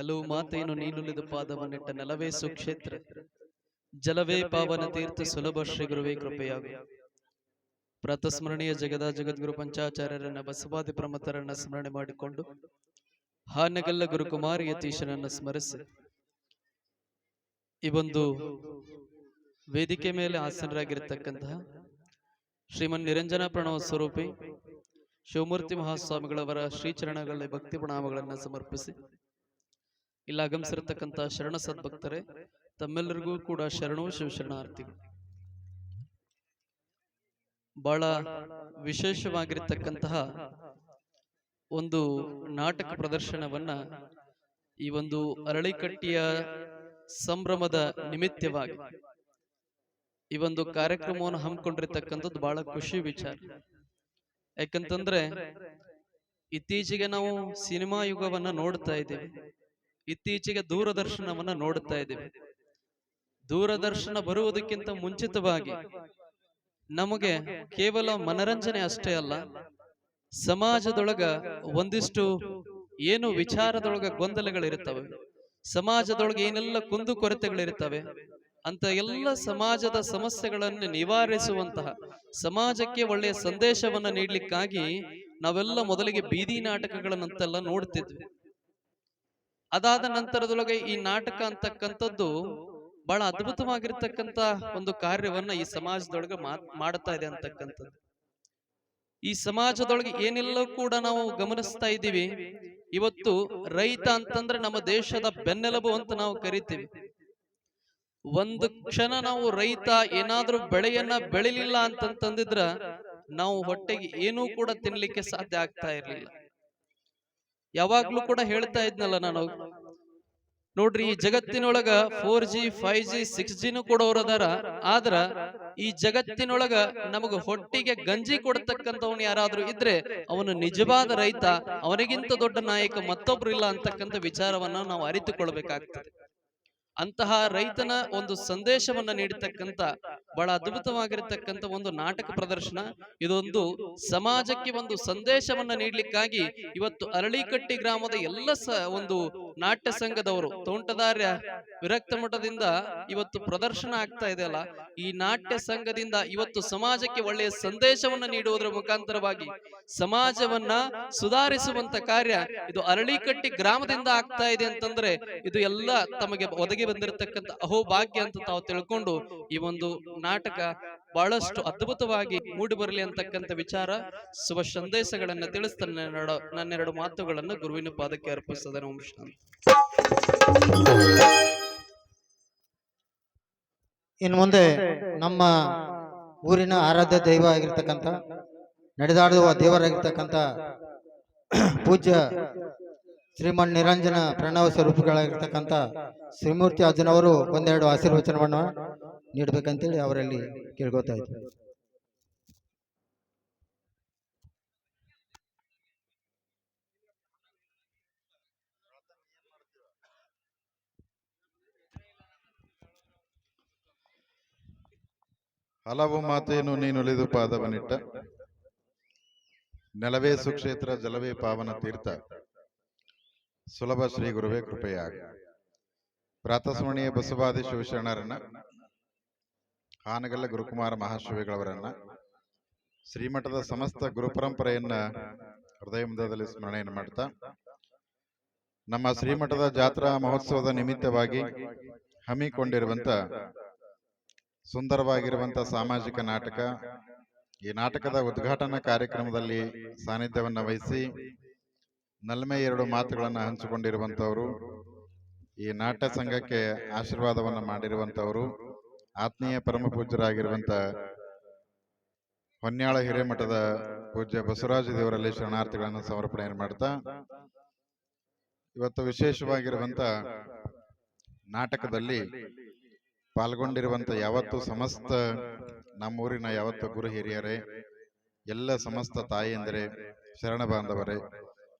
ಹಲವು ಮಾತೇನು ನೀನುಲಿದು ಪಾದವನ್ನಿಟ್ಟ ನೆಲವೇ ಸುಕ್ಷೇತ್ರ. ಜಲವೇ ಪಾವನ ತೀರ್ಥ ಸುಲಭ ಶ್ರೀ ಗುರುವೇ ಕೃಪೆಯಾಗು. ಪ್ರಾತಸ್ಮರಣೀಯ ಜಗದ ಜಗದ್ಗುರು ಪಂಚಾಚಾರ್ಯರನ್ನ ಬಸವಾದಿ ಪ್ರಮತರನ್ನ ಸ್ಮರಣೆ ಮಾಡಿಕೊಂಡು ಹಾನಗಲ್ಲ ಗುರುಕುಮಾರ ಯತೀಶನನ್ನ ಸ್ಮರಿಸಿ. ಈ ಒಂದು ವೇದಿಕೆ ಮೇಲೆ ಆಸನರಾಗಿರ್ತಕ್ಕಂತಹ ಶ್ರೀಮನ್ ನಿರಂಜನ ಪ್ರಣವ ಸ್ವರೂಪಿ ಶಿವಮೂರ್ತಿ ಮಹಾಸ್ವಾಮಿಗಳವರ ಶ್ರೀಚರಣಗಳಲ್ಲಿ ಭಕ್ತಿ ಪ್ರಣಾಮಗಳನ್ನು ಸಮರ್ಪಿಸಿ. ಇಲ್ಲಿ ಆಗಮಿಸಿರ್ತಕ್ಕಂಥ ಶರಣ ಸದ್ಭಕ್ತರೇ ತಮ್ಮೆಲ್ಲರಿಗೂ ಕೂಡ ಶರಣು ಶಿವಶರಣಾರ್ಥಿಗಳು. ಬಹಳ ವಿಶೇಷವಾಗಿರ್ತಕ್ಕಂತಹ ಒಂದು ನಾಟಕ ಪ್ರದರ್ಶನವನ್ನ ಈ ಒಂದು ಅರಳಿಕಟ್ಟಿಯ ಸಂಭ್ರಮದ ನಿಮಿತ್ತವಾಗಿ ಈ ಒಂದು ಕಾರ್ಯಕ್ರಮವನ್ನು ಹಮ್ಮಿಕೊಂಡಿರ್ತಕ್ಕಂಥದ್ದು ಬಹಳ ಖುಷಿ ವಿಚಾರ. ಯಾಕಂತಂದ್ರೆ ಇತ್ತೀಚೆಗೆ ನಾವು ಸಿನಿಮಾ ಯುಗವನ್ನ ನೋಡ್ತಾ ಇದ್ದೇವೆ. ಇತ್ತೀಚೆಗೆ ದೂರದರ್ಶನವನ್ನ ನೋಡುತ್ತಾ ಇದ್ದೇವೆ. ದೂರದರ್ಶನ ಬರುವುದಕ್ಕಿಂತ ಮುಂಚಿತವಾಗಿ ನಮಗೆ ಕೇವಲ ಮನರಂಜನೆ ಅಷ್ಟೇ ಅಲ್ಲ, ಸಮಾಜದೊಳಗ ಒಂದಿಷ್ಟು ಏನು ವಿಚಾರದೊಳಗ ಗೊಂದಲಗಳಿರ್ತವೆ ಸಮಾಜದೊಳಗೆ ಏನೆಲ್ಲ ಕುಂದುಕೊರತೆಗಳಿರ್ತವೆ ಅಂತ ಎಲ್ಲ ಸಮಾಜದ ಸಮಸ್ಯೆಗಳನ್ನು ನಿವಾರಿಸುವಂತಹ, ಸಮಾಜಕ್ಕೆ ಒಳ್ಳೆಯ ಸಂದೇಶವನ್ನ ನೀಡ್ಲಿಕ್ಕಾಗಿ ನಾವೆಲ್ಲ ಮೊದಲಿಗೆ ಬೀದಿ ನಾಟಕಗಳನ್ನಂತೆಲ್ಲ ನೋಡ್ತಿದ್ವಿ. ಅದಾದ ನಂತರದೊಳಗೆ ಈ ನಾಟಕ ಅಂತಕ್ಕಂಥದ್ದು ಬಹಳ ಅದ್ಭುತವಾಗಿರ್ತಕ್ಕಂತ ಒಂದು ಕಾರ್ಯವನ್ನ ಈ ಸಮಾಜದೊಳಗೆ ಮಾಡ್- ಮಾಡ್ತಾ ಇದೆ ಅಂತಕ್ಕಂಥದ್ದು. ಈ ಸಮಾಜದೊಳಗೆ ಏನೆಲ್ಲೋ ಕೂಡ ನಾವು ಗಮನಿಸ್ತಾ ಇದ್ದೀವಿ. ಇವತ್ತು ರೈತ ಅಂತಂದ್ರೆ ನಮ್ಮ ದೇಶದ ಬೆನ್ನೆಲುಬು ಅಂತ ನಾವು ಕರಿತೀವಿ. ಒಂದು ಕ್ಷಣ ನಾವು ರೈತ ಏನಾದ್ರೂ ಬೆಳೆಯನ್ನ ಬೆಳಿಲಿಲ್ಲ ಅಂತಂತಂದಿದ್ರ ನಾವು ಹೊಟ್ಟೆಗೆ ಏನೂ ಕೂಡ ತಿನ್ಲಿಕ್ಕೆ ಸಾಧ್ಯ ಆಗ್ತಾ ಇರ್ಲಿಲ್ಲ. ಯಾವಾಗ್ಲೂ ಕೂಡ ಹೇಳ್ತಾ ಇದ್ನಲ್ಲ ನಾನು. ನೋಡ್ರಿ ಈ ಜಗತ್ತಿನೊಳಗ four G five G six ಜಿನೂ ಕೂಡ ಅದಾರ. ಆದ್ರ ಈ ಜಗತ್ತಿನೊಳಗ ನಮಗ ಹೊಟ್ಟಿಗೆ ಗಂಜಿ ಕೊಡ್ತಕ್ಕಂಥವನು ಯಾರಾದ್ರೂ ಇದ್ರೆ ಅವನು ನಿಜವಾದ ರೈತ. ಅವನಿಗಿಂತ ದೊಡ್ಡ ನಾಯಕ ಮತ್ತೊಬ್ರು ಇಲ್ಲ ಅಂತಕ್ಕಂಥ ವಿಚಾರವನ್ನ ನಾವು ಅರಿತುಕೊಳ್ಬೇಕಾಗ್ತದೆ. ಅಂತಹ ರೈತನ ಒಂದು ಸಂದೇಶವನ್ನ ನೀಡತಕ್ಕಂತ ಬಹಳ ಅದ್ಭುತವಾಗಿರತಕ್ಕಂಥ ಒಂದು ನಾಟಕ ಪ್ರದರ್ಶನ. ಇದೊಂದು ಸಮಾಜಕ್ಕೆ ಒಂದು ಸಂದೇಶವನ್ನ ನೀಡಲಿಕ್ಕಾಗಿ ಇವತ್ತು ಅರಳಿಕಟ್ಟಿ ಗ್ರಾಮದ ಎಲ್ಲ ಒಂದು ನಾಟ್ಯ ಸಂಘದವರು ತೋಂಟದಾರ್ಯ ವಿರಕ್ತ ಮಠದಿಂದ ಇವತ್ತು ಪ್ರದರ್ಶನ ಆಗ್ತಾ ಇದೆ ಅಲ್ಲ? ಈ ನಾಟ್ಯ ಸಂಘದಿಂದ ಇವತ್ತು ಸಮಾಜಕ್ಕೆ ಒಳ್ಳೆಯ ಸಂದೇಶವನ್ನ ನೀಡುವುದರ ಮುಖಾಂತರವಾಗಿ ಸಮಾಜವನ್ನ ಸುಧಾರಿಸುವಂತ ಕಾರ್ಯ ಇದು ಅರಳಿಕಟ್ಟಿ ಗ್ರಾಮದಿಂದ ಆಗ್ತಾ ಇದೆ ಅಂತಂದ್ರೆ ಇದು ಎಲ್ಲ ತಮಗೆ ಒದಗಿ ಬಂದಿರತಕ್ಕಂತ ಅಹೋಭಾಗ್ಯ ಅಂತ ತಾವು ತಿಳ್ಕೊಂಡು ಈ ಒಂದು ನಾಟಕ ಬಹಳಷ್ಟು ಅದ್ಭುತವಾಗಿ ಮೂಡಿ ಬರಲಿ ಅಂತಕ್ಕಂಥ ವಿಚಾರ ಶುಭ ಸಂದೇಶಗಳನ್ನ ತಿಳಿಸ್ತ ನನ್ನೆರಡು ನನ್ನೆರಡು ಮಾತುಗಳನ್ನು ಗುರುವಿನ ಪಾದಕ್ಕೆ ಅರ್ಪಿಸ್ತದೆ ಓಂ ಇನ್ ಇನ್ನು ಮುಂದೆ ನಮ್ಮ ಊರಿನ ಆರಾಧ್ಯ ದೈವ ಆಗಿರ್ತಕ್ಕಂಥ ನಡೆದಾಡುವ ದೇವರಾಗಿರ್ತಕ್ಕಂಥ ಪೂಜ್ಯ ಶ್ರೀಮನ್ ನಿರಂಜನ ಪ್ರಣವ ಸ್ವರೂಪಗಳಾಗಿರ್ತಕ್ಕಂಥ ಶ್ರೀಮೂರ್ತಿ ಅಜ್ಜನವರು ಒಂದೆರಡು ಆಶೀರ್ವಚನವನ್ನು ನೀಡಬೇಕಂತೇಳಿ ಅವರಲ್ಲಿ ಕೇಳ್ಕೊತಾ ಇದ್ವಿ ಹಲವು ಮಾತೇನು ನೀನುಳಿದು ಪಾದವನಿಟ್ಟ ನೆಲವೇ ಸುಕ್ಷೇತ್ರ, ಜಲವೇ ಪಾವನ ತೀರ್ಥ. ಸುಲಭ ಶ್ರೀ ಗುರುವೇ ಕೃಪೆಯಾಗ. ಪ್ರಾತಸ್ಮರಣೀಯ ಬಸವಾದಿ ಶಿವಶರಣರನ್ನ ಹಾನಗಲ್ಲ ಗುರುಕುಮಾರ ಮಹಾಶಿವಿಗಳವರನ್ನ. ಶ್ರೀಮಠದ ಸಮಸ್ತ ಗುರು ಪರಂಪರೆಯನ್ನ ಹೃದಯ ಮುಂದದಲ್ಲಿ ಸ್ಮರಣೆಯನ್ನು ಮಾಡ್ತಾ, ನಮ್ಮ ಶ್ರೀಮಠದ ಜಾತ್ರಾ ಮಹೋತ್ಸವದ ನಿಮಿತ್ತವಾಗಿ ಹಮ್ಮಿಕೊಂಡಿರುವಂತ ಸುಂದರವಾಗಿರುವಂತ ಸಾಮಾಜಿಕ ನಾಟಕ, ಈ ನಾಟಕದ ಉದ್ಘಾಟನಾ ಕಾರ್ಯಕ್ರಮದಲ್ಲಿ ಸಾನ್ನಿಧ್ಯವನ್ನ ವಹಿಸಿ ನಲ್ಮೆ ಎರಡು ಮಾತುಗಳನ್ನು ಹಂಚಿಕೊಂಡಿರುವಂತವರು, ಈ ನಾಟ್ಯ ಸಂಘಕ್ಕೆ ಆಶೀರ್ವಾದವನ್ನು ಮಾಡಿರುವಂತವರು. ಆತ್ಮೀಯ ಪರಮ ಪೂಜ್ಯರಾಗಿರುವಂಥ ಹೊನ್ಯಾಳ ಹಿರೇಮಠದ ಪೂಜ್ಯ ಬಸವರಾಜ ದೇವರಲ್ಲಿ ಶರಣಾರ್ಥಿಗಳನ್ನು ಸಮರ್ಪಣೆ ಮಾಡ್ತಾ? ಇವತ್ತು ವಿಶೇಷವಾಗಿರುವಂತ ನಾಟಕದಲ್ಲಿ ಪಾಲ್ಗೊಂಡಿರುವಂತ ಯಾವತ್ತು ಸಮಸ್ತ ನಮ್ಮೂರಿನ ಯಾವತ್ತು ಗುರು ಹಿರಿಯರೇ ಎಲ್ಲ ಸಮಸ್ತ ತಾಯಿಯಂದರೆ ಶರಣ ಬಾಂಧವರೇ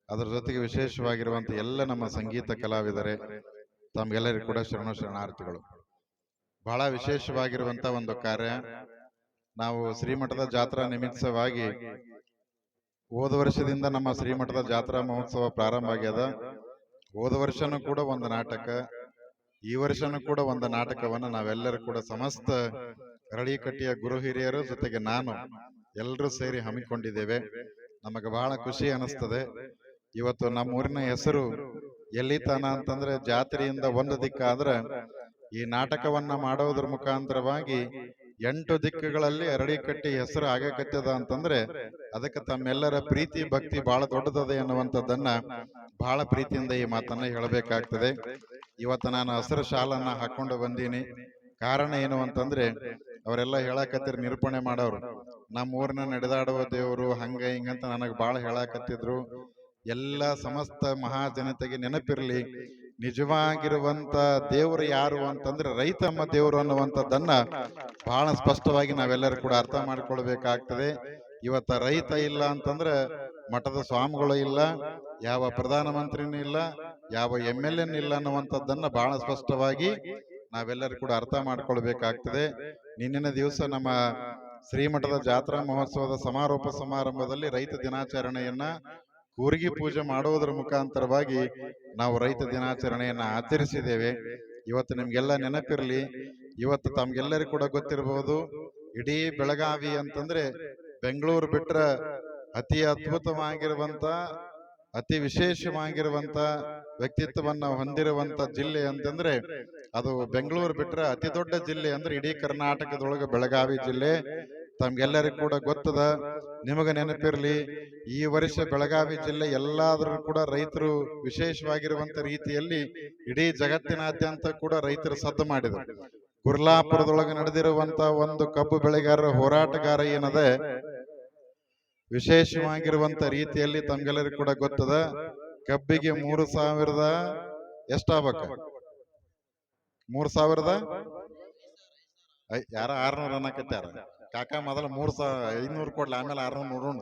ಅದರ ಜೊತೆಗೆ ವಿಶೇಷವಾಗಿರುವಂತ ಎಲ್ಲ ನಮ್ಮ ಸಂಗೀತ ಕಲಾವಿದರೇ ತಮ್ಗೆಲ್ಲರಿಗೂ ಕೂಡ ಶರಣ ಶರಣಾರ್ಥಿಗಳು. ಬಹಳ ವಿಶೇಷವಾಗಿರುವಂತ ಒಂದು ಕಾರ್ಯ. ನಾವು ಶ್ರೀಮಠದ ಜಾತ್ರಾ ನಿಮಿತ್ತವಾಗಿ ಹೋದ ವರ್ಷದಿಂದ ನಮ್ಮ ಶ್ರೀಮಠದ ಜಾತ್ರಾ ಮಹೋತ್ಸವ ಪ್ರಾರಂಭ ಆಗ್ಯದ. ಹೋದ ವರ್ಷನೂ ಕೂಡ ಒಂದು ನಾಟಕ. ಈ ವರ್ಷನೂ ಕೂಡ ಒಂದು ನಾಟಕವನ್ನು ನಾವೆಲ್ಲರೂ ಕೂಡ ಸಮಸ್ತ ಅರಳಿಕಟ್ಟಿಯ ಗುರು ಹಿರಿಯರು ಜೊತೆಗೆ ನಾನು ಎಲ್ಲರೂ ಸೇರಿ ಹಮ್ಮಿಕೊಂಡಿದ್ದೇವೆ. ನಮಗೆ ಬಹಳ ಖುಷಿ ಅನಿಸ್ತದೆ ಇವತ್ತು ನಮ್ಮೂರಿನ ಹೆಸರು ಎಲ್ಲಿತಾನ ಅಂತಂದ್ರೆ ಜಾತ್ರೆಯಿಂದ ಒಂದು ದಿಕ್ಕಾದ್ರೆ ಈ ನಾಟಕವನ್ನ ಮಾಡೋದ್ರ ಮುಖಾಂತರವಾಗಿ ಎಂಟು ದಿಕ್ಕುಗಳಲ್ಲಿ ಅರಳಿಕಟ್ಟಿ ಹೆಸರು ಆಗಕತ್ತದ ಅಂತಂದ್ರೆ ಅದಕ್ಕೆ ತಮ್ಮೆಲ್ಲರ ಪ್ರೀತಿ ಭಕ್ತಿ ಬಹಳ ದೊಡ್ಡದದೆ ಅನ್ನುವಂಥದ್ದನ್ನ ಬಹಳ ಪ್ರೀತಿಯಿಂದ ಈ ಮಾತನ್ನ ಹೇಳಬೇಕಾಗ್ತದೆ. ಇವತ್ತು ನಾನು ಹಸಿರು ಶಾಲನ್ನ ಹಾಕೊಂಡು ಬಂದೀನಿ. ಕಾರಣ ಏನು ಅಂತಂದ್ರೆ ಅವರೆಲ್ಲ ಹೇಳಾಕತ್ತಿರ ನಿರೂಪಣೆ ಮಾಡೋರು. ನಮ್ಮ ಊರಿನ ನಡೆದಾಡುವ ದೇವರು ಹಂಗ ಹಿಂಗಂತ ನನಗೆ ಬಹಳ ಹೇಳಾಕತ್ತಿದ್ರು. ಎಲ್ಲ ಸಮಸ್ತ ಮಹಾ ಜನತೆಗೆ ನೆನಪಿರ್ಲಿ. ನಿಜವಾಗಿರುವಂತ ದೇವರು ಯಾರು ಅಂತಂದ್ರೆ ರೈತಮ್ಮ ದೇವರು ಅನ್ನುವಂಥದ್ದನ್ನ ಬಹಳ ಸ್ಪಷ್ಟವಾಗಿ ನಾವೆಲ್ಲರೂ ಕೂಡ ಅರ್ಥ ಮಾಡ್ಕೊಳ್ಬೇಕಾಗ್ತದೆ. ಇವತ್ತ ರೈತ ಇಲ್ಲ ಅಂತಂದ್ರೆ ಮಠದ ಸ್ವಾಮಿಗಳು ಇಲ್ಲ, ಯಾವ ಪ್ರಧಾನಮಂತ್ರಿನೂ ಇಲ್ಲ, ಯಾವ ಎಂ ಎಲ್ ಎನ್ ಇಲ್ಲ ಅನ್ನುವಂಥದ್ದನ್ನ ಬಹಳ ಸ್ಪಷ್ಟವಾಗಿ ನಾವೆಲ್ಲರೂ ಕೂಡ ಅರ್ಥ ಮಾಡ್ಕೊಳ್ಬೇಕಾಗ್ತದೆ. ನಿನ್ನಿನ ದಿವಸ ನಮ್ಮ ಶ್ರೀಮಠದ ಜಾತ್ರಾ ಮಹೋತ್ಸವದ ಸಮಾರೋಪ ಸಮಾರಂಭದಲ್ಲಿ ರೈತ ದಿನಾಚರಣೆಯನ್ನ ಕೂರ್ಗಿ ಪೂಜೆ ಮಾಡುವುದರ ಮುಖಾಂತರವಾಗಿ ನಾವು ರೈತ ದಿನಾಚರಣೆಯನ್ನು ಆಚರಿಸಿದ್ದೇವೆ. ಇವತ್ತು ನಿಮಗೆಲ್ಲ ನೆನಪಿರಲಿ. ಇವತ್ತು ತಮ್ಗೆಲ್ಲರಿಗೂ ಕೂಡ ಗೊತ್ತಿರಬಹುದು ಇಡೀ ಬೆಳಗಾವಿ ಅಂತಂದ್ರೆ ಬೆಂಗಳೂರು ಬಿಟ್ರ ಅತಿ ಅದ್ಭುತವಾಗಿರುವಂತ ಅತಿ ವಿಶೇಷವಾಗಿರುವಂತ ವ್ಯಕ್ತಿತ್ವವನ್ನು ಹೊಂದಿರುವಂತ ಜಿಲ್ಲೆ ಅಂತಂದ್ರೆ ಅದು ಬೆಂಗಳೂರು ಬಿಟ್ರೆ ಅತಿ ದೊಡ್ಡ ಜಿಲ್ಲೆ ಅಂದ್ರೆ ಇಡೀ ಕರ್ನಾಟಕದೊಳಗೆ ಬೆಳಗಾವಿ ಜಿಲ್ಲೆ. ತಮ್ಗೆಲ್ಲರಿಗೂ ಕೂಡ ಗೊತ್ತದ, ನಿಮಗೆ ನೆನಪಿರಲಿ, ಈ ವರ್ಷ ಬೆಳಗಾವಿ ಜಿಲ್ಲೆ ಎಲ್ಲಾದರೂ ಕೂಡ ರೈತರು ವಿಶೇಷವಾಗಿರುವಂತ ರೀತಿಯಲ್ಲಿ ಇಡೀ ಜಗತ್ತಿನಾದ್ಯಂತ ಕೂಡ ರೈತರು ಸದ್ದು ಮಾಡಿದರು. ಗುರ್ಲಾಪುರದೊಳಗೆ ನಡೆದಿರುವಂತ ಒಂದು ಕಬ್ಬು ಬೆಳೆಗಾರರ ಹೋರಾಟಗಾರ ಏನದೆ, ವಿಶೇಷವಾಗಿರುವಂತ ರೀತಿಯಲ್ಲಿ ತಮ್ಗೆಲ್ಲರಿಗೂ ಕೂಡ ಗೊತ್ತದ, ಕಬ್ಬಿಗೆ ಮೂರು ಸಾವಿರದ ಎಷ್ಟಾಗಬೇಕ? ಮೂರು ಸಾವಿರದ? ಯಾರ ಆರ್ನೂರ ಅನ್ನಕತ್ಯಾರ ಕಾಕ ಮೊದಲ ಮೂರ್ ಸಾವಿರ ಐದ್ನೂರು ಕೊಡ್ಲಿ ಆಮೇಲೆ ಆರ್ನೂರ್ ನೋಡೋಣ.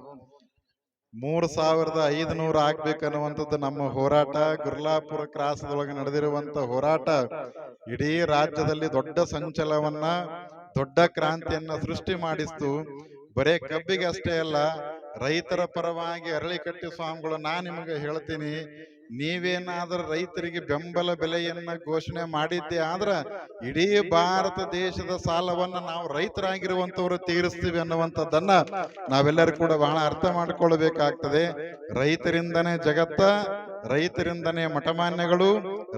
ಮೂರ್ ಸಾವಿರದ ಐದ್ನೂರು ಆಗ್ಬೇಕನ್ನುವಂಥದ್ದು ನಮ್ಮ ಹೋರಾಟ. ಗುರ್ಲಾಪುರ ಕ್ರಾಸದೊಳಗೆ ನಡೆದಿರುವಂತ ಹೋರಾಟ. ಇಡೀ ರಾಜ್ಯದಲ್ಲಿ ದೊಡ್ಡ ಸಂಚಲವನ್ನ ದೊಡ್ಡ ಕ್ರಾಂತಿಯನ್ನ ಸೃಷ್ಟಿ ಮಾಡಿಸ್ತು. ಬರೇ ಕಬ್ಬಿಗೆ ಅಷ್ಟೇ ಅಲ್ಲ ರೈತರ ಪರವಾಗಿ ಅರಳಿಕಟ್ಟಿ ಸ್ವಾಮಿಗಳು ನಾ ನಿಮಗೆ ಹೇಳ್ತೀನಿ ನೀವೇನಾದ್ರೂ ರೈತರಿಗೆ ಬೆಂಬಲ ಬೆಲೆಯನ್ನ ಘೋಷಣೆ ಮಾಡಿದ್ದೆ ಆದ್ರ ಇಡೀ ಭಾರತ ದೇಶದ ಸಾಲವನ್ನ ನಾವು ರೈತರಾಗಿರುವಂತವ್ರು ತೀರಿಸ್ತೀವಿ ಅನ್ನುವಂಥದ್ದನ್ನ ನಾವೆಲ್ಲರೂ ಕೂಡ ಬಹಳ ಅರ್ಥ ಮಾಡ್ಕೊಳ್ಬೇಕಾಗ್ತದೆ. ರೈತರಿಂದನೇ ಜಗತ್ತ, ರೈತರಿಂದನೇ ಮಠಮಾನ್ಯಗಳು,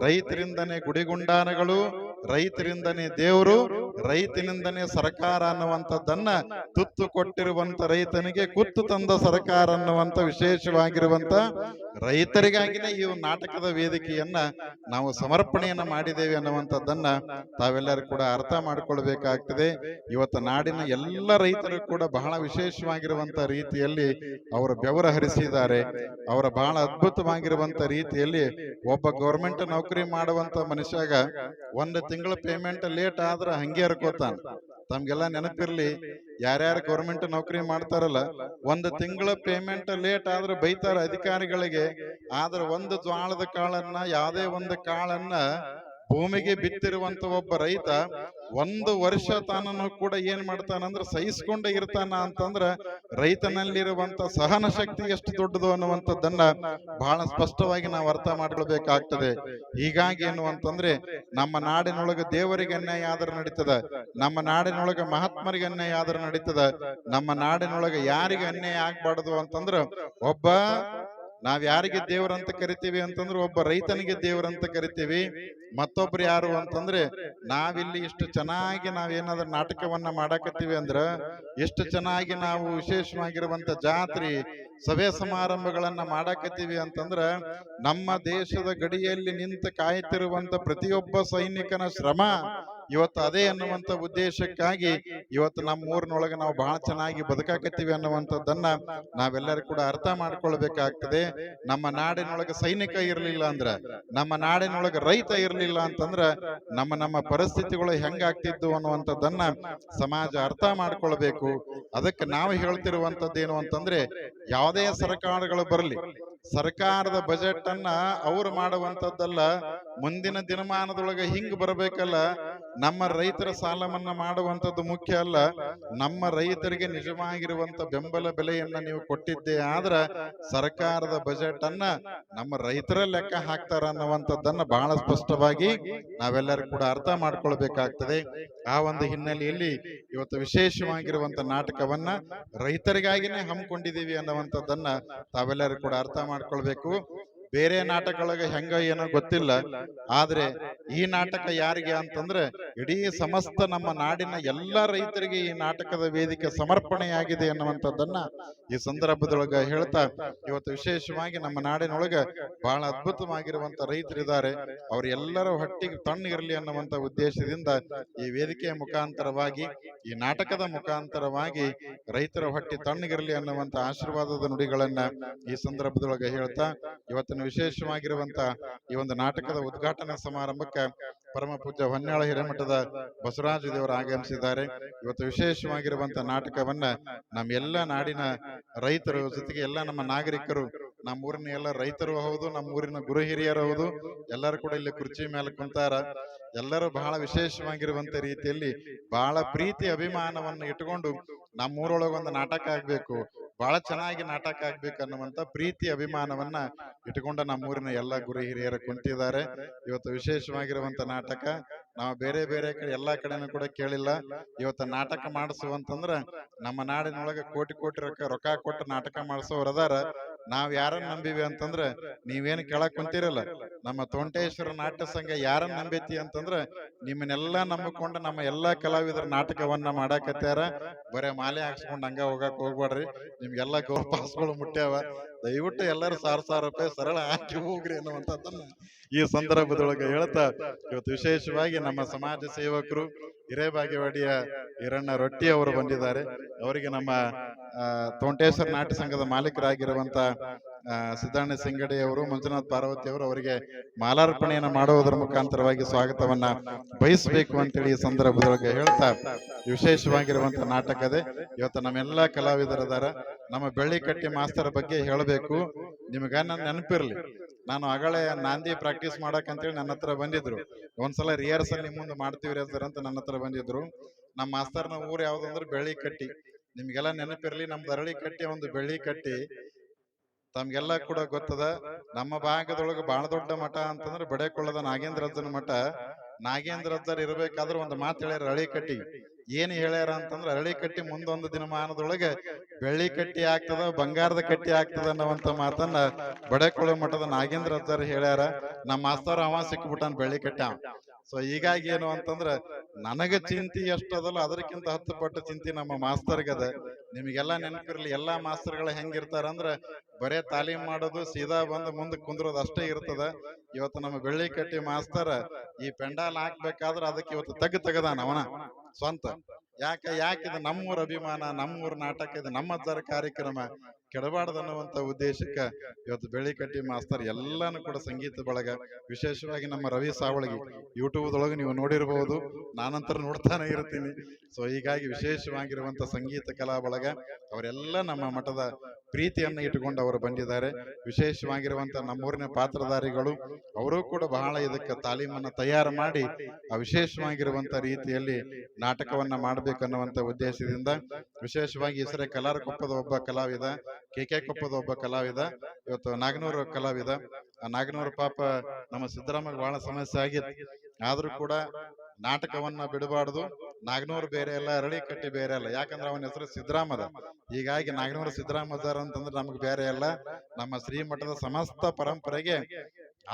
ರೈತರಿಂದನೇ ಗುಡಿಗುಂಡಾನಗಳು ರೈತರಿಂದನೇ ದೇವರು ರೈತನಿಂದನೇ ಸರ್ಕಾರ ಅನ್ನುವಂಥದ್ದನ್ನ ತುತ್ತು ಕೊಟ್ಟಿರುವಂತ ರೈತನಿಗೆ ಕುತ್ತು ತಂದ ಸರ್ಕಾರ ಅನ್ನುವಂತ ವಿಶೇಷವಾಗಿರುವಂತ ರೈತರಿಗಾಗಿನೇ ಈ ನಾಟಕದ ವೇದಿಕೆಯನ್ನ ನಾವು ಸಮರ್ಪಣೆಯನ್ನ ಮಾಡಿದ್ದೇವೆ ಅನ್ನುವಂಥದ್ದನ್ನ ತಾವೆಲ್ಲರೂ ಕೂಡ ಅರ್ಥ ಮಾಡ್ಕೊಳ್ಬೇಕಾಗ್ತದೆ. ಇವತ್ತು ನಾಡಿನ ಎಲ್ಲ ರೈತರು ಕೂಡ ಬಹಳ ವಿಶೇಷವಾಗಿರುವಂತ ರೀತಿಯಲ್ಲಿ ಅವರ ಬೆವರ ಹರಿಸಿದ್ದಾರೆ ಅವರ ಬಹಳ ಅದ್ಭುತವಾಗಿರುವಂತ ರೀತಿಯಲ್ಲಿ ಒಬ್ಬ ಗೌರ್ಮೆಂಟ್ ನೌಕರಿ ಮಾಡುವಂತ ಮನುಷ್ಯಾಗ ಒಂದು ತಿಂಗಳ ಪೇಮೆಂಟ್ ಲೇಟ್ ಆದ್ರೆ ಹಂಗೆ ಹರ್ಕೋತಾನ ತಮ್ಗೆಲ್ಲ ನೆನಪಿರ್ಲಿ ಯಾರ್ಯಾರ ಗೌರ್ಮೆಂಟ್ ನೌಕರಿ ಮಾಡ್ತಾರಲ್ಲ ಒಂದು ತಿಂಗಳ ಪೇಮೆಂಟ್ ಲೇಟ್ ಆದ್ರೆ ಬೈತಾರ ಅಧಿಕಾರಿಗಳಿಗೆ. ಆದ್ರೆ ಒಂದು ಜ್ವಾಳದ ಕಾಳನ್ನ ಯಾವುದೇ ಒಂದು ಕಾಳನ್ನ ಭೂಮಿಗೆ ಬಿತ್ತಿರುವಂತ ಒಬ್ಬ ರೈತ ಒಂದು ವರ್ಷ ತಾನನ್ನು ಕೂಡ ಏನ್ ಮಾಡ್ತಾನಂದ್ರ ಸಹಿಸ್ಕೊಂಡೇ ಇರ್ತಾನ ಅಂತಂದ್ರ ರೈತನಲ್ಲಿರುವಂತ ಸಹನ ಶಕ್ತಿ ಎಷ್ಟು ದೊಡ್ಡದು ಅನ್ನುವಂಥದ್ದನ್ನ ಬಹಳ ಸ್ಪಷ್ಟವಾಗಿ ನಾವು ಅರ್ಥ ಮಾಡ್ಕೊಳ್ಬೇಕಾಗ್ತದೆ. ಹೀಗಾಗಿ ಏನು ಅಂತಂದ್ರೆ ನಮ್ಮ ನಾಡಿನೊಳಗೆ ದೇವರಿಗೆ ಅನ್ಯಾಯ ಆದ್ರೆ ನಡೀತದ. ನಮ್ಮ ನಾಡಿನೊಳಗೆ ಮಹಾತ್ಮರಿಗೆ ಅನ್ಯಾಯ ಆದ್ರೆ ನಡೀತದ. ನಮ್ಮ ನಾಡಿನೊಳಗೆ ಯಾರಿಗೆ ಅನ್ಯಾಯ ಆಗ್ಬಾರ್ದು ಅಂತಂದ್ರ ಒಬ್ಬ ನಾವ್ ಯಾರಿಗೆ ದೇವರಂತ ಕರಿತೀವಿ ಅಂತಂದ್ರೆ ಒಬ್ಬ ರೈತನಿಗೆ ದೇವರಂತ ಕರಿತೀವಿ, ಮತ್ತೊಬ್ರು ಯಾರು ಅಂತಂದ್ರೆ ನಾವಿಲ್ಲಿ ಇಷ್ಟು ಚೆನ್ನಾಗಿ ನಾವೇನಾದ್ರೂ ನಾಟಕವನ್ನ ಮಾಡಾಕತ್ತೀವಿ ಅಂದ್ರ ಎಷ್ಟು ಚೆನ್ನಾಗಿ ನಾವು ವಿಶೇಷವಾಗಿರುವಂತ ಜಾತ್ರೆ, ಸಭೆ ಸಮಾರಂಭಗಳನ್ನ ಮಾಡಾಕತ್ತೀವಿ ಅಂತಂದ್ರ ನಮ್ಮ ದೇಶದ ಗಡಿಯಲ್ಲಿ ನಿಂತು ಕಾಯುತ್ತಿರುವಂತ ಪ್ರತಿಯೊಬ್ಬ ಸೈನಿಕನ ಶ್ರಮ ಇವತ್ತು ಅದೇ ಅನ್ನುವಂತ ಉದ್ದೇಶಕ್ಕಾಗಿ ಇವತ್ತು ನಮ್ಮ ಊರಿನೊಳಗೆ ನಾವು ಬಹಳ ಚೆನ್ನಾಗಿ ಬದುಕಾಕತ್ತೀವಿ ಅನ್ನುವಂಥದ್ದನ್ನ ನಾವೆಲ್ಲರೂ ಕೂಡ ಅರ್ಥ ಮಾಡ್ಕೊಳ್ಬೇಕಾಗ್ತದೆ. ನಮ್ಮ ನಾಡಿನೊಳಗೆ ಸೈನಿಕ ಇರಲಿಲ್ಲ ಅಂದ್ರ ನಮ್ಮ ನಾಡಿನೊಳಗೆ ರೈತ ಇರಲಿಲ್ಲ ಅಂತಂದ್ರೆ ನಮ್ಮ ನಮ್ಮ ಪರಿಸ್ಥಿತಿಗಳು ಹೆಂಗಾಗ್ತಿದ್ದು ಅನ್ನುವಂಥದ್ದನ್ನ ಸಮಾಜ ಅರ್ಥ ಮಾಡ್ಕೊಳ್ಬೇಕು. ಅದಕ್ಕೆ ನಾವು ಹೇಳ್ತಿರುವಂತದ್ದೇನು ಅಂತಂದ್ರೆ ಯಾವುದೇ ಸರ್ಕಾರಗಳು ಬರಲಿ. ಸರ್ಕಾರದ ಬಜೆಟ್ ಅನ್ನ ಅವ್ರು ಮಾಡುವಂತದ್ದಲ್ಲ ಮುಂದಿನ ದಿನಮಾನದೊಳಗೆ ಹಿಂಗ್ ಬರಬೇಕಲ್ಲ ನಮ್ಮ ರೈತರ ಸಾಲ ಮನ್ನಾ ಮಾಡುವಂತದ್ದು ಮುಖ್ಯ ಅಲ್ಲ. ನಮ್ಮ ರೈತರಿಗೆ ನಿಜವಾಗಿರುವಂತ ಬೆಂಬಲ ಬೆಲೆಯನ್ನ ನೀವು ಕೊಟ್ಟಿದ್ದೇ ಆದ್ರ ಸರ್ಕಾರದ ಬಜೆಟ್ ಅನ್ನ ನಮ್ಮ ರೈತರ ಲೆಕ್ಕ ಹಾಕ್ತಾರ ಅನ್ನುವಂಥದ್ದನ್ನ ಬಹಳ ಸ್ಪಷ್ಟವಾಗಿ ನಾವೆಲ್ಲರೂ ಕೂಡ ಅರ್ಥ ಮಾಡ್ಕೊಳ್ಬೇಕಾಗ್ತದೆ. ಆ ಒಂದು ಹಿನ್ನೆಲೆಯಲ್ಲಿ ಇವತ್ತು ವಿಶೇಷವಾಗಿರುವಂತ ನಾಟಕವನ್ನ ರೈತರಿಗಾಗಿನೇ ಹಮ್ಮಿಕೊಂಡಿದ್ದೀವಿ ಅನ್ನುವಂಥದ್ದನ್ನ ತಾವೆಲ್ಲರೂ ಕೂಡ ಅರ್ಥ ಮಾಡ್ಕೊಳ್ಬೇಕು. ಬೇರೆ ನಾಟಕಗಳಿಗೆ ಹೆಂಗ ಏನೋ ಗೊತ್ತಿಲ್ಲ. ಆದ್ರೆ ಈ ನಾಟಕ ಯಾರಿಗೆ ಅಂತಂದ್ರೆ ಇಡೀ ಸಮಸ್ತ ನಮ್ಮ ನಾಡಿನ ಎಲ್ಲ ರೈತರಿಗೆ ಈ ನಾಟಕದ ವೇದಿಕೆ ಸಮರ್ಪಣೆಯಾಗಿದೆ ಅನ್ನುವಂಥದ್ದನ್ನ ಈ ಸಂದರ್ಭದೊಳಗ ಹೇಳ್ತಾ ಇವತ್ತು ವಿಶೇಷವಾಗಿ ನಮ್ಮ ನಾಡಿನೊಳಗ ಬಹಳ ಅದ್ಭುತವಾಗಿರುವಂತ ರೈತರಿದ್ದಾರೆ. ಅವರೆಲ್ಲರ ಹೊಟ್ಟಿಗೆ ತಣ್ಣಿರಲಿ ಅನ್ನುವಂತ ಉದ್ದೇಶದಿಂದ ಈ ವೇದಿಕೆಯ ಮುಖಾಂತರವಾಗಿ, ಈ ನಾಟಕದ ಮುಖಾಂತರವಾಗಿ ರೈತರ ಹೊಟ್ಟಿ ತಣ್ಣಗಿರಲಿ ಅನ್ನುವಂತ ಆಶೀರ್ವಾದದ ನುಡಿಗಳನ್ನ ಈ ಸಂದರ್ಭದೊಳಗೆ ಹೇಳ್ತಾ ಇವತ್ತಿನ ವಿಶೇಷವಾಗಿರುವಂತ ಈ ಒಂದು ನಾಟಕದ ಉದ್ಘಾಟನಾ ಸಮಾರಂಭಕ್ಕೆ ಪರಮ ಪೂಜ್ಯ ಹೊನ್ನಾಳ ಹಿರೇಮಠದ ಬಸವರಾಜ ದೇವರು ಆಗಮಿಸಿದ್ದಾರೆ. ಇವತ್ತು ವಿಶೇಷವಾಗಿರುವಂತ ನಾಟಕವನ್ನ ನಮ್ಮ ಎಲ್ಲ ನಾಡಿನ ರೈತರು ಜೊತೆಗೆ ಎಲ್ಲ ನಮ್ಮ ನಾಗರಿಕರು ನಮ್ಮ ಊರಿನ ಎಲ್ಲ ರೈತರು ಹೌದು ನಮ್ಮ ಊರಿನ ಗುರು ಹಿರಿಯರು ಹೌದು ಎಲ್ಲರೂ ಕೂಡ ಇಲ್ಲಿ ಕುರ್ಚಿ ಮೇಲೆ ಕುಂತಾರ. ಎಲ್ಲರೂ ಬಹಳ ವಿಶೇಷವಾಗಿರುವಂತ ರೀತಿಯಲ್ಲಿ ಬಹಳ ಪ್ರೀತಿ ಅಭಿಮಾನವನ್ನು ಇಟ್ಟುಕೊಂಡು ನಮ್ಮ ಊರೊಳಗೆ ಒಂದು ನಾಟಕ ಆಗ್ಬೇಕು. ಬಹಳ ಚೆನ್ನಾಗಿ ನಾಟಕ ಆಗ್ಬೇಕು ಅನ್ನುವಂತ ಪ್ರೀತಿ ಅಭಿಮಾನವನ್ನ ಇಟ್ಟುಕೊಂಡ ನಮ್ಮೂರಿನ ಎಲ್ಲ ಗುರು ಹಿರಿಯರು ಕುಂತಿದ್ದಾರೆ. ಇವತ್ತು ವಿಶೇಷವಾಗಿರುವಂತ ನಾಟಕ. ನಾವು ಬೇರೆ ಬೇರೆ ಕಡೆ ಎಲ್ಲಾ ಕಡೆನೂ ಕೂಡ ಕೇಳಿಲ್ಲ. ಇವತ್ತು ನಾಟಕ ಮಾಡಿಸುವಂತಂದ್ರ ನಮ್ಮ ನಾಡಿನೊಳಗೆ ಕೋಟಿ ಕೋಟಿ ರೊಕ್ಕ ರೊಕ್ಕ ಕೊಟ್ಟು ನಾಟಕ ಮಾಡಿಸೋರು ಅದಾರ. ನಾವ್ ಯಾರನ್ನ ನಂಬಿವಿ ಅಂತಂದ್ರ ನೀವೇನು ಕೇಳಕ್ ಕುಂತಿರಲ್ಲ. ನಮ್ಮ ತೋಂಟೇಶ್ವರ ನಾಟ್ಯ ಸಂಘ ಯಾರನ್ನ ನಂಬೈತಿ ಅಂತಂದ್ರ ನಿಮ್ಮನ್ನೆಲ್ಲಾ ನಂಬಿಕೊಂಡು ನಮ್ಮ ಎಲ್ಲಾ ಕಲಾವಿದರ ನಾಟಕವನ್ನ ಮಾಡಾಕತ್ಯಾರ. ಬರೇ ಮಾಲೆ ಹಾಕ್ಸ್ಕೊಂಡು ಹಂಗ ಹೋಗಕ್ ಹೋಗ್ಬೇಡ್ರಿ ನಿಮ್ಗೆಲ್ಲಾ ಗೌರವ ಪಾಸ್ಗಳು ಮುಟ್ಟ್ಯಾವ ದಯವಿಟ್ಟು ಎಲ್ಲರೂ ಸಾವಿರ ಸಾವಿರ ರೂಪಾಯಿ ಸರಳ ಹಾಕಿ ಹೋಗ್ರಿ ಅನ್ನುವಂಥದ್ದನ್ನ ಈ ಸಂದರ್ಭದೊಳಗೆ ಹೇಳ್ತಾ ಇವತ್ತು ವಿಶೇಷವಾಗಿ ನಮ್ಮ ಸಮಾಜ ಸೇವಕರು ಹಿರೇಬಾಗೇವಾಡಿಯ ಹಿರಣ್ಣ ರೊಟ್ಟಿ ಅವರು ಬಂದಿದ್ದಾರೆ. ಅವರಿಗೆ ನಮ್ಮ ತೋಂಟೇಶ್ವರ ನಾಟ್ಯ ಸಂಘದ ಮಾಲೀಕರಾಗಿರುವಂತ ಸಿದ್ದಾರ್ಣ ಸಿದ್ದಣ್ಣ ಸಿಂಗಡಿ ಅವರು ಮಂಜುನಾಥ್ ಪಾರ್ವತಿ ಅವರು ಅವರಿಗೆ ಮಾಲಾರ್ಪಣೆಯನ್ನು ಮಾಡುವುದರ ಮುಖಾಂತರವಾಗಿ ಸ್ವಾಗತವನ್ನ ಬಯಸಬೇಕು ಅಂತೇಳಿ ಈ ಸಂದರ್ಭದೊಳಗೆ ಹೇಳ್ತಾ ವಿಶೇಷವಾಗಿರುವಂತ ನಾಟಕದೇ. ಇವತ್ತು ನಮ್ಮೆಲ್ಲ ಕಲಾವಿದರದಾರ ನಮ್ಮ ಬೆಳ್ಳಿಕಟ್ಟಿ ಮಾಸ್ತರ್ ಬಗ್ಗೆ ಹೇಳಬೇಕು. ನಿಮಗ ನನ್ನ ನೆನಪಿರ್ಲಿ. ನಾನು ಅಗಳೇ ನಾಂದಿ ಪ್ರಾಕ್ಟೀಸ್ ಮಾಡಕ್ ಅಂತೇಳಿ ನನ್ನ ಹತ್ರ ಬಂದಿದ್ರು. ಒಂದ್ಸಲ ರಿಹರ್ಸಲ್ ನಿಮ್ ಮುಂದೆ ಮಾಡ್ತೀವಿ ಸರ್ ಅಂತ ನನ್ನ ಹತ್ರ ಬಂದಿದ್ರು. ನಮ್ಮ ಮಾಸ್ತರ್ನ ಊರ್ ಯಾವ್ದು ಅಂದ್ರೆ ಬೆಳ್ಳಿ ಕಟ್ಟಿ. ನಿಮ್ಗೆಲ್ಲ ನೆನಪಿರ್ಲಿ, ನಮ್ದು ಅರಳಿ ಕಟ್ಟಿ ಒಂದು ಬೆಳ್ಳಿ ಕಟ್ಟಿ. ತಮ್ಗೆಲ್ಲ ಕೂಡ ಗೊತ್ತದ, ನಮ್ಮ ಭಾಗದೊಳಗ ಬಹಳ ದೊಡ್ಡ ಮಠ ಅಂತಂದ್ರೆ ಬಡೇಕೊಳ್ಳದ ನಾಗೇಂದ್ರ ಅಜ್ಜನ ಮಠ. ನಾಗೇಂದ್ರ ಅಜ್ಜರ್ ಇರಬೇಕಾದ್ರೆ ಒಂದು ಮಾತು ಹೇಳ್ಯಾರ ಹಳಿ ಕಟ್ಟಿ. ಏನ್ ಹೇಳ್ಯಾರ ಅಂತಂದ್ರೆ ಹಳಿ ಕಟ್ಟಿ ಮುಂದೊಂದು ದಿನಮಾನದೊಳಗೆ ಬೆಳ್ಳಿ ಕಟ್ಟಿ ಆಗ್ತದ, ಬಂಗಾರದ ಕಟ್ಟಿ ಆಗ್ತದ ಅನ್ನುವಂತ ಮಾತನ್ನ ಬಡೆಕೊಳ್ಳೋ ಮಠದ ನಾಗೇಂದ್ರ ಅಜ್ಜರ್ ಹೇಳ್ಯಾರ. ನಮ್ಮ ಮಾಸ್ತರ್ ಅವ ಸಿಕ್ಬಿಟ್ಟಾನ ಬೆಳ್ಳಿ ಕಟ್ಟಿ ಸೊ ಹೀಗಾಗಿ ಏನು ಅಂತಂದ್ರ ನನಗೆ ಚಿಂತೆ ಎಷ್ಟದಲ್ಲ ಅದಕ್ಕಿಂತ ಹತ್ತು ಪಟ್ಟು ಚಿಂತೆ ನಮ್ಮ ಮಾಸ್ತರ್ಗದ. ನಿಮಗೆಲ್ಲ ನೆನಪಿರ್ಲಿ ಎಲ್ಲಾ ಮಾಸ್ತರ್ಗಳು ಹೆಂಗಿರ್ತಾರ ಅಂದ್ರೆ ಬರೇ ತಾಲೀಮ್ ಮಾಡೋದು ಸೀದಾ ಬಂದು ಮುಂದೆ ಕುಂದ್ರೋದು ಅಷ್ಟೇ ಇರ್ತದ. ಇವತ್ತು ನಮ್ಮ ಬೆಳ್ಳಿ ಕಟ್ಟಿ ಮಾಸ್ತರ್ ಈ ಪೆಂಡಾಲ್ ಹಾಕ್ಬೇಕಾದ್ರ ಅದಕ್ಕೆ ಇವತ್ತು ತಗ್ ತೆಗದಾನ ಅವನ? ಸ್ವಂತ. ಯಾಕ ಯಾಕೆ ಇದು ನಮ್ಮೂರ ಅಭಿಮಾನ ನಮ್ಮೂರ ನಾಟಕ ಇದು ನಮ್ಮ ಕಾರ್ಯಕ್ರಮ ಕೆಡಬಾರ್ದು ಅನ್ನುವಂತ ಉದ್ದೇಶಕ್ಕ ಇವತ್ತು ಬೆಳ್ಳಿ ಕಟ್ಟಿ ಮಾಸ್ತರ್ ಎಲ್ಲಾನು ಕೂಡ ಸಂಗೀತ ಬಳಗ. ವಿಶೇಷವಾಗಿ ನಮ್ಮ ರವಿ ಸಾವಳಗಿ. ಯೂಟ್ಯೂಬ್ ಒಳಗೆ ನೀವು ನೋಡಿರಬಹುದು ನಾನಂತರ ನೋಡ್ತಾನೆ ಇರ್ತೀನಿ. ಸೊ ಹೀಗಾಗಿ ವಿಶೇಷವಾಗಿರುವಂತ ಸಂಗೀತ ಕಲಾ ಬಳಗ, ಅವರೆಲ್ಲ ನಮ್ಮ ಮಠದ ಪ್ರೀತಿಯನ್ನು ಇಟ್ಟುಕೊಂಡು ಅವರು ಬಂದಿದ್ದಾರೆ. ವಿಶೇಷವಾಗಿರುವಂತ ನಮ್ಮೂರಿನ ಪಾತ್ರಧಾರಿಗಳು, ಅವರು ಕೂಡ ಬಹಳ ಇದಕ್ಕೆ ತಾಲೀಮನ್ನ ತಯಾರು ಮಾಡಿ, ಆ ವಿಶೇಷವಾಗಿರುವಂತ ರೀತಿಯಲ್ಲಿ ನಾಟಕವನ್ನ ಮಾಡ್ಬೇಕನ್ನುವಂತ ಉದ್ದೇಶದಿಂದ, ವಿಶೇಷವಾಗಿ ಹೆಸರೇ ಕಲಾರಕೊಪ್ಪದ ಒಬ್ಬ ಕಲಾವಿದ ಕೆ ಕೆ ಕೊಪ್ಪದ ಒಬ್ಬ ಕಲಾವಿದ, ಇವತ್ತು ನಾಗನೂರು ಕಲಾವಿದ, ಆ ನಾಗನೂರು ಪಾಪ ನಮ್ಮ ಸಿದ್ದರಾಮಯ್ಯ ಬಹಳ ಸಮಸ್ಯೆ ಆಗಿತ್ತು. ಆದ್ರೂ ಕೂಡ ನಾಟಕವನ್ನ ಬಿಡಬಾರ್ದು. ನಾಗನೂರು ಬೇರೆ ಅಲ್ಲ ಅರಳಿ ಕಟ್ಟಿ ಬೇರೆ ಅಲ್ಲ. ಯಾಕಂದ್ರೆ ಅವನ ಹೆಸರು ಸಿದ್ದರಾಮದ ಹೀಗಾಗಿ ನಾಗನೂರು ಸಿದ್ದರಾಮದಾರ ಅಂತಂದ್ರೆ ನಮಗೆ ಬೇರೆ ಅಲ್ಲ. ನಮ್ಮ ಶ್ರೀಮಠದ ಸಮಸ್ತ ಪರಂಪರೆಗೆ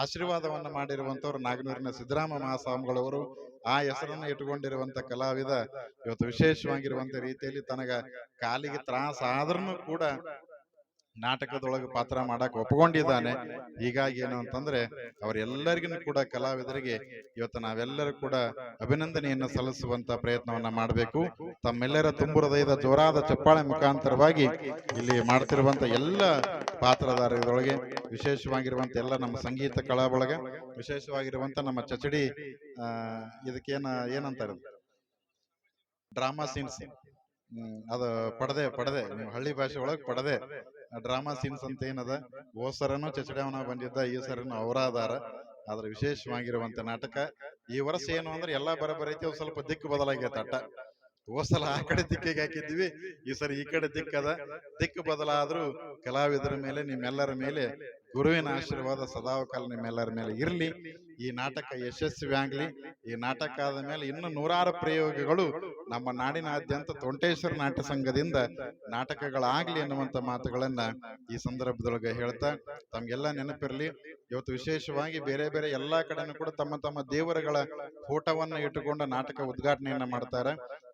ಆಶೀರ್ವಾದವನ್ನ ಮಾಡಿರುವಂತವ್ರು ನಾಗನೂರಿನ ಸಿದ್ದರಾಮ ಮಹಾಸ್ವಾಮಿಗಳವರು. ಆ ಹೆಸರನ್ನ ಇಟ್ಟುಕೊಂಡಿರುವಂತ ಕಲಾವಿದ ಇವತ್ತು ವಿಶೇಷವಾಗಿರುವಂತ ರೀತಿಯಲ್ಲಿ ತನಗ ಕಾಲಿಗೆ ತ್ರಾಸ ಆದ್ರೂ ಕೂಡ ನಾಟಕದೊಳಗೆ ಪಾತ್ರ ಮಾಡಕ್ ಒಪ್ಕೊಂಡಿದ್ದಾನೆ. ಹೀಗಾಗಿ ಏನು ಅಂತಂದ್ರೆ ಅವರೆಲ್ಲರಿಗೂ ಕೂಡ ಕಲಾವಿದರಿಗೆ ಇವತ್ತು ನಾವೆಲ್ಲರೂ ಕೂಡ ಅಭಿನಂದನೆಯನ್ನು ಸಲ್ಲಿಸುವಂತ ಪ್ರಯತ್ನವನ್ನ ಮಾಡಬೇಕು. ತಮ್ಮೆಲ್ಲರ ತುಂಬು ಹೃದಯದ ಜೋರಾದ ಚಪ್ಪಾಳೆ ಮುಖಾಂತರವಾಗಿ ಇಲ್ಲಿ ಮಾಡ್ತಿರುವಂತ ಎಲ್ಲ ಪಾತ್ರಧಾರರೊಳಗೆ ವಿಶೇಷವಾಗಿರುವಂತ ಎಲ್ಲ ನಮ್ಮ ಸಂಗೀತ ಕಲಾ ಬಳಗ ವಿಶೇಷವಾಗಿರುವಂತ ನಮ್ಮ ಚಚಡಿ ಇದಕ್ಕೇನ ಏನಂತಾರೆ ಡ್ರಾಮಾ ಸೀನ್ಸ್. ಹ್ಮ್ ಅದು ಪಡದೆ ಪಡದೆ. ಹಳ್ಳಿ ಭಾಷೆ ಒಳಗೆ ಪಡದೆ. ಡ್ರಾಮಾ ಸೀನ್ಸ್ ಅಂತ ಏನದ? ಓ ಸರನು ಚಚಡಾವನ ಬಂದಿದ್ದ ಈ ಸರನು ಅವರ ಅದಾರ ಆದ್ರೆ ವಿಶೇಷವಾಗಿರುವಂತ ನಾಟಕ ಈ ವರ್ಷ ಏನು ಅಂದ್ರೆ ಎಲ್ಲಾ ಬರಬರ ಐತಿ ಒಂದ್ ಸ್ವಲ್ಪ ದಿಕ್ಕು ಬದಲಾಗೈತೆ ಅಟ್ಟ ಸಲ ಆ ಕಡೆ ದಿಕ್ಕಿಗೆ ಹಾಕಿದ್ವಿ. ಈ ಸರಿ ಈ ಕಡೆ ದಿಕ್ಕದ ದಿಕ್ಕು ಬದಲಾದ್ರೂ ಕಲಾವಿದರ ಮೇಲೆ ನಿಮ್ಮೆಲ್ಲರ ಮೇಲೆ ಗುರುವಿನ ಆಶೀರ್ವಾದ ಸದಾಕಾಲ ನಿಮ್ಮೆಲ್ಲರ ಮೇಲೆ ಇರಲಿ. ಈ ನಾಟಕ ಯಶಸ್ವಿ ಆಗಲಿ ಈ ನಾಟಕ ಆದ ಮೇಲೆ ಇನ್ನು ನೂರಾರು ಪ್ರಯೋಗಗಳು ನಮ್ಮ ನಾಡಿನಾದ್ಯಂತ ತೋಂಟೇಶ್ವರ ನಾಟ್ಯ ಸಂಘದಿಂದ ನಾಟಕಗಳಾಗ್ಲಿ ಅನ್ನುವಂತ ಮಾತುಗಳನ್ನ ಈ ಸಂದರ್ಭದೊಳಗೆ ಹೇಳ್ತಾ, ತಮ್ಗೆಲ್ಲ ನೆನಪಿರಲಿ. ಇವತ್ತು ವಿಶೇಷವಾಗಿ ಬೇರೆ ಬೇರೆ ಎಲ್ಲಾ ಕಡೆನೂ ಕೂಡ ತಮ್ಮ ತಮ್ಮ ದೇವರುಗಳ ಫೋಟೋವನ್ನ ಇಟ್ಟುಕೊಂಡು ನಾಟಕ ಉದ್ಘಾಟನೆಯನ್ನ ಮಾಡ್ತಾರೆ.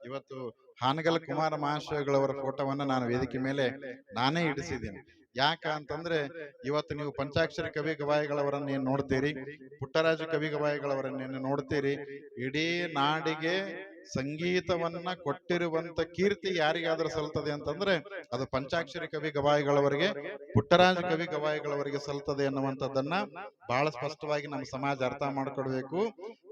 ಇವತ್ತು ಹಾನಗಲ್ ಕುಮಾರ ಮಹಾಶಯಗಳವರ ಫೋಟೋವನ್ನ ನಾನು ವೇದಿಕೆ ಮೇಲೆ ನಾನೇ ಇಡಿಸಿದ್ದೀನಿ. ಯಾಕ ಅಂತಂದ್ರೆ ಇವತ್ತು ನೀವು ಪಂಚಾಕ್ಷರಿ ಕವಿ ಗವಾಯಿಗಳವರನ್ನ ಏನ್ ನೋಡ್ತೀರಿ? ಪುಟ್ಟರಾಜ ಕವಿ ಗವಾಯಿಗಳವರನ್ನ ನೋಡ್ತೀರಿ? ಇಡೀ ನಾಡಿಗೆ ಸಂಗೀತವನ್ನ ಕೊಟ್ಟಿರುವಂತ ಕೀರ್ತಿ ಯಾರಿಗಾದ್ರೂ ಸಲ್ತದೆ ಅಂತಂದ್ರೆ ಅದು ಪಂಚಾಕ್ಷರಿ ಕವಿ ಗವಾಯಿಗಳವರಿಗೆ ಪುಟ್ಟರಾಜ ಕವಿ ಗವಾಯಿಗಳವರಿಗೆ ಸಲ್ತದೆ ಅನ್ನುವಂಥದ್ದನ್ನ ಬಹಳ ಸ್ಪಷ್ಟವಾಗಿ ನಮ್ಮ ಸಮಾಜ ಅರ್ಥ ಮಾಡ್ಕೊಡ್ಬೇಕು.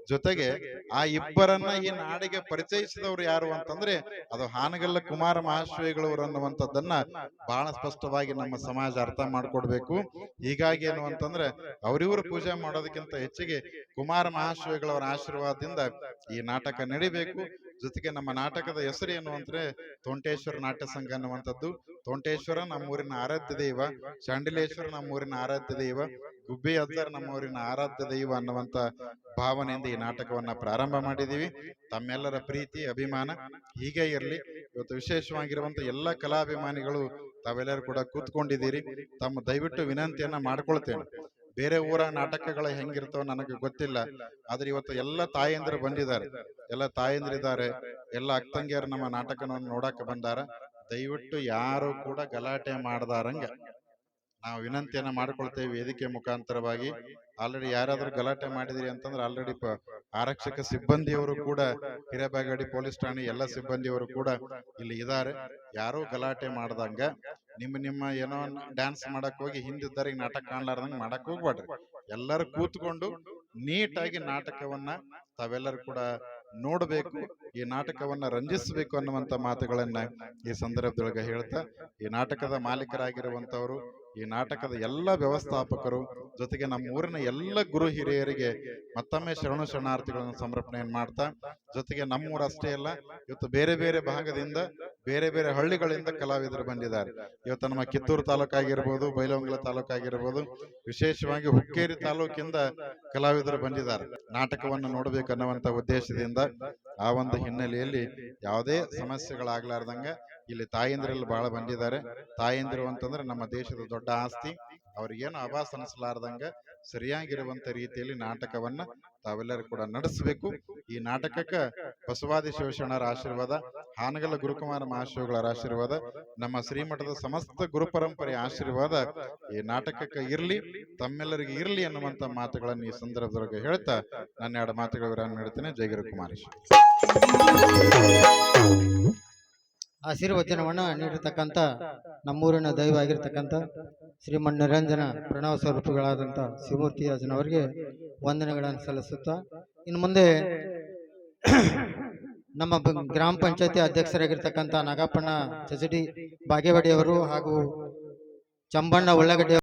ಜೊತೆಗೆ ಆ ಇಬ್ಬರನ್ನ ಈ ನಾಡಿಗೆ ಪರಿಚಯಿಸಿದವರು ಯಾರು ಅಂತಂದ್ರೆ ಅದು ಹಾನಗಲ್ಲ ಕುಮಾರ ಮಹಾಶ್ವಯಿಗಳವರು ಅನ್ನುವಂಥದ್ದನ್ನ ಬಹಳ ಸ್ಪಷ್ಟವಾಗಿ ನಮ್ಮ ಸಮಾಜ ಅರ್ಥ ಮಾಡ್ಕೊಡ್ಬೇಕು. ಹೀಗಾಗಿ ಏನು ಅಂತಂದ್ರೆ ಅವರಿವರು ಪೂಜೆ ಮಾಡೋದಕ್ಕಿಂತ ಹೆಚ್ಚಿಗೆ ಕುಮಾರ ಮಹಾಶ್ವಯಿಗಳವರ ಆಶೀರ್ವಾದದಿಂದ ಈ ನಾಟಕ ನಡಿಬೇಕು. ಜೊತೆಗೆ ನಮ್ಮ ನಾಟಕದ ಹೆಸರು ಏನು ಅಂದ್ರೆ ತೋಂಟೇಶ್ವರ ನಾಟ್ಯ ಸಂಘ ಅನ್ನುವಂಥದ್ದು. ತೋಂಟೇಶ್ವರ ನಮ್ಮೂರಿನ ಆರಾಧ್ಯ ದೈವ. ಶಾಂಡಿಲೇಶ್ವರ ನಮ್ಮೂರಿನ ಆರಾಧ್ಯ ದೈವ. ಗುಬ್ಬಿ ಅಜ್ಜರ್ ನಮ್ಮವರಿನ ಆರಾಧ್ಯ ದೈವ ಅನ್ನುವಂತ ಭಾವನೆಯಿಂದ ಈ ನಾಟಕವನ್ನ ಪ್ರಾರಂಭ ಮಾಡಿದೀವಿ ತಮ್ಮೆಲ್ಲರ ಪ್ರೀತಿ, ಅಭಿಮಾನ ಹೀಗೆ ಇರಲಿ. ಇವತ್ತು ವಿಶೇಷವಾಗಿರುವಂತ ಎಲ್ಲ ಕಲಾಭಿಮಾನಿಗಳು ತಾವೆಲ್ಲರೂ ಕೂಡ ಕೂತ್ಕೊಂಡಿದ್ದೀರಿ. ತಮ್ಮ ದಯವಿಟ್ಟು ವಿನಂತಿಯನ್ನ ಮಾಡ್ಕೊಳ್ತೇನೆ. ಬೇರೆ ಊರ ನಾಟಕಗಳ ಹೆಂಗಿರ್ತಾವ ನನಗೆ ಗೊತ್ತಿಲ್ಲ. ಆದ್ರೆ ಇವತ್ತು ಎಲ್ಲ ತಾಯಂದಿರು ಬಂದಿದ್ದಾರೆ. ಎಲ್ಲ ತಾಯಂದಿರಿದ್ದಾರೆ. ಎಲ್ಲ ಅಕ್ತಂಗಿಯರು ನಮ್ಮ ನಾಟಕವನ್ನು ನೋಡಕ್ಕೆ ಬಂದಾರ. ದಯವಿಟ್ಟು ಯಾರು ಕೂಡ ಗಲಾಟೆ ಮಾಡದಾರಂಗ. ನಾವು ವಿನಂತಿಯನ್ನ ಮಾಡ್ಕೊಳ್ತೇವೆ ವೇದಿಕೆ ಮುಖಾಂತರವಾಗಿ. ಆಲ್ರೆಡಿ ಯಾರಾದ್ರೂ ಗಲಾಟೆ ಮಾಡಿದಿರಿ ಅಂತಂದ್ರೆ ಆಲ್ರೆಡಿ ಆರಕ್ಷಕ ಸಿಬ್ಬಂದಿಯವರು ಕೂಡ ಹಿರೇಬಾಗಡಿ ಪೊಲೀಸ್ ಠಾಣೆ ಎಲ್ಲ ಸಿಬ್ಬಂದಿಯವರು ಕೂಡ ಇಲ್ಲಿ ಇದ್ದಾರೆ ಯಾರೂ ಗಲಾಟೆ ಮಾಡ್ದಂಗ ನಿಮ್ಮ ನಿಮ್ಮ ಏನೋ ಡ್ಯಾನ್ಸ್ ಮಾಡಕ್ ಹೋಗಿ ಹಿಂದಿದ್ದರಿಗೆ ನಾಟಕ ಕಾಣ್ಲಾರ್ದಂಗ ಮಾಡಕ್ ಹೋಗ್ಬೇಡ್ರಿ ಎಲ್ಲರೂ ಕೂತ್ಕೊಂಡು ನೀಟಾಗಿ ನಾಟಕವನ್ನ ತಾವೆಲ್ಲರೂ ಕೂಡ ನೋಡಬೇಕು. ಈ ನಾಟಕವನ್ನ ರಂಜಿಸಬೇಕು ಅನ್ನುವಂತ ಮಾತುಗಳನ್ನ ಈ ಸಂದರ್ಭದೊಳಗೆ ಹೇಳ್ತಾ ಈ ನಾಟಕದ ಮಾಲೀಕರಾಗಿರುವಂತವರು ಈ ನಾಟಕದ ಎಲ್ಲ ವ್ಯವಸ್ಥಾಪಕರು ಜೊತೆಗೆ ನಮ್ಮ ಊರಿನ ಎಲ್ಲ ಗುರು ಹಿರಿಯರಿಗೆ ಮತ್ತೊಮ್ಮೆ ಶರಣು ಶರಣಾರ್ಥಿಗಳನ್ನು ಸಮರ್ಪಣೆಯನ್ನು ಮಾಡ್ತಾ ಜೊತೆಗೆ ನಮ್ಮೂರು ಅಷ್ಟೇ ಅಲ್ಲ ಇವತ್ತು ಬೇರೆ ಬೇರೆ ಭಾಗದಿಂದ ಬೇರೆ ಬೇರೆ ಹಳ್ಳಿಗಳಿಂದ ಕಲಾವಿದರು ಬಂದಿದ್ದಾರೆ. ಇವತ್ತು ನಮ್ಮ ಕಿತ್ತೂರು ತಾಲೂಕಾಗಿರ್ಬೋದು ಬೈಲಹೊಂಗಲ ತಾಲೂಕಾಗಿರ್ಬೋದು ವಿಶೇಷವಾಗಿ ಹುಕ್ಕೇರಿ ತಾಲೂಕಿಂದ ಕಲಾವಿದರು ಬಂದಿದ್ದಾರೆ. ನಾಟಕವನ್ನು ನೋಡಬೇಕು ಅನ್ನುವಂತ ಉದ್ದೇಶದಿಂದ ಆ ಒಂದು ಹಿನ್ನೆಲೆಯಲ್ಲಿ ಯಾವುದೇ ಸಮಸ್ಯೆಗಳಾಗ್ಲಾರ್ದಂಗ ಇಲ್ಲಿ ತಾಯಂದಿರಲ್ಲಿ ಬಹಳ ಬಂದಿದ್ದಾರೆ. ತಾಯಂದಿರು ಅಂತಂದ್ರೆ ನಮ್ಮ ದೇಶದ ದೊಡ್ಡ ಆಸ್ತಿ. ಅವ್ರಿಗೇನು ಆಭಾಸ ಅನಿಸಲಾರ್ದಂಗ ಸರಿಯಾಗಿರುವಂತ ರೀತಿಯಲ್ಲಿ ನಾಟಕವನ್ನ ತಾವೆಲ್ಲರೂ ಕೂಡ ನಡೆಸಬೇಕು. ಈ ನಾಟಕಕ್ಕೆ ಬಸವಾದಿ ಶಿವಶರಣರ ಆಶೀರ್ವಾದ ಹಾನಗಲ ಗುರುಕುಮಾರ ಮಹಾಶಿವಗಳ ಆಶೀರ್ವಾದ ನಮ್ಮ ಶ್ರೀಮಠದ ಸಮಸ್ತ ಗುರು ಪರಂಪರೆಯ ಆಶೀರ್ವಾದ ಈ ನಾಟಕಕ್ಕೆ ಇರ್ಲಿ ತಮ್ಮೆಲ್ಲರಿಗೆ ಇರ್ಲಿ ಅನ್ನುವಂತ ಮಾತುಗಳನ್ನು ಈ ಸಂದರ್ಭದೊಳಗೆ ಹೇಳ್ತಾ ನನ್ನ ಎರಡು ಮಾತುಗಳ ವಿರಾಮ ನೀಡುತ್ತೇನೆ. ಜೈ ಗುರುಕುಮಾರೇಶ್ ಆಶೀರ್ವಚನವನ್ನ ನೀಡಿರ್ತಕ್ಕಂಥ ನಮ್ಮೂರಿನ ದೈವ ಆಗಿರ್ತಕ್ಕಂಥ ಶ್ರೀಮನ್ ನಿರಂಜನ ಪ್ರಣವ ಸ್ವರೂಪಗಳಾದಂಥ ಶಿವಮೂರ್ತಿ ಅಜನವರಿಗೆ ವಂದನೆಗಳನ್ನು ಸಲ್ಲಿಸುತ್ತಾ, ಇನ್ನು ಮುಂದೆ ನಮ್ಮ ಗ್ರಾಮ ಪಂಚಾಯತಿ ಅಧ್ಯಕ್ಷರಾಗಿರ್ತಕ್ಕಂಥ ನಾಗಪ್ಪಣ್ಣ ಚಚಡಿ ಬಾಗೇವಾಡಿಯವರು ಹಾಗೂ ಚಂಬಣ್ಣ ಉಳ್ಳಗಡ್ಡಿ